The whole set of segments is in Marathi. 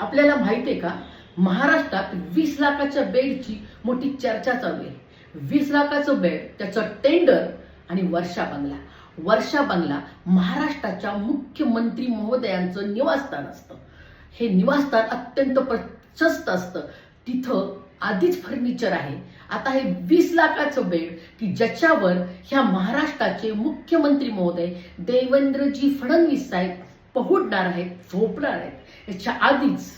आपल्याला माहिती आहे का? महाराष्ट्रात वीस लाखाच्या बेडची मोठी चर्चा चालू आहे. वीस लाखाचं बेड त्याचं टेंडर आणि वर्षा बंगला. वर्षा बंगला महाराष्ट्राच्या मुख्यमंत्री महोदयांचं निवासस्थान असतं. हे निवासस्थान अत्यंत प्रशस्त असतं. तिथं आधीच फर्निचर आहे. आता हे वीस लाखाचं बेड की ज्याच्यावर ह्या महाराष्ट्राचे मुख्यमंत्री महोदय देवेंद्रजी फडणवीस साहेब पहुडणार आहेत झोपणार आहेत. याच्या आधीच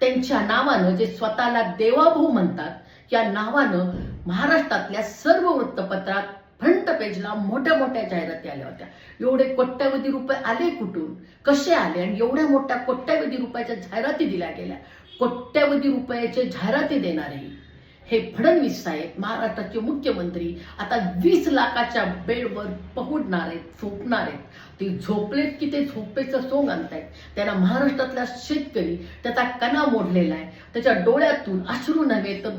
त्यांच्या नावानं जे स्वतःला देवाभाऊ म्हणतात या नावानं महाराष्ट्रातल्या सर्व वृत्तपत्रात फ्रंट पेजला मोठ्या मोठ्या जाहिराती आल्या होत्या. एवढे कोट्यावधी रुपये आले कुठून? कसे आले? आणि एवढ्या मोठ्या कोट्यावधी रुपयाच्या जाहिराती दिल्या गेल्या. कोट्यावधी रुपयाचे जाहिराती देणारे हे फडणवीस साहेब महाराष्ट्राचे मुख्यमंत्री आता वीस लाखाच्या बेडवर पहुडणार आहेत झोपणार आहेत. ते झोपलेत की ते झोपेचं सोंग आणतायत. त्यांना महाराष्ट्रातला शेतकरी त्याचा कणा मोडलेला आहे. त्याच्या डोळ्यातून अश्रू नव्हे तर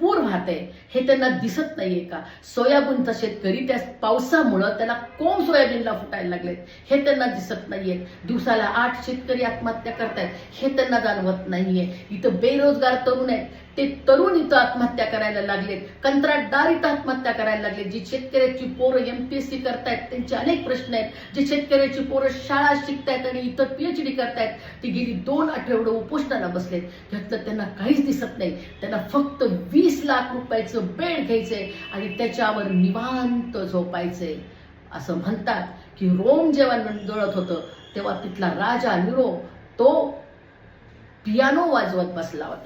पूर वाहत आहे. हे त्यांना दिसत नाहीये का? सोयाबीनचा शेतकरी त्या पावसामुळं त्याला कोंब सोयाबीनला फुटायला लागलेत. हे त्यांना दिसत नाहीये. दिवसाला आठ शेतकरी आत्महत्या करतायत. हे त्यांना जाणवत नाहीये. इथं बेरोजगार तरुण आहेत. ते तरुण इथं आत्महत्या करायला लागलेत. कंत्राटदार इथं आत्महत्या करायला लागले जी शेतकऱ्याची पोरं एम पी एस सी करतायत त्यांचे अनेक प्रश्न आहेत. जे शेतकऱ्याची पोरं शाळा शिकतायत आणि इथं पीएचडी करतायत ती गेली दोन आठवडे उपोषणाला बसलेत. ह्यातलं त्यांना काहीच दिसत नाही. त्यांना फक्त वीस लाख रुपयाचं बेड घ्यायचंय आणि त्याच्यावर निवांत झोपायचंय. असं म्हणतात की रोम जेव्हा जळत होतं. तेव्हा तिथला राजा निरो तो पियानो वाजवत बसला होता.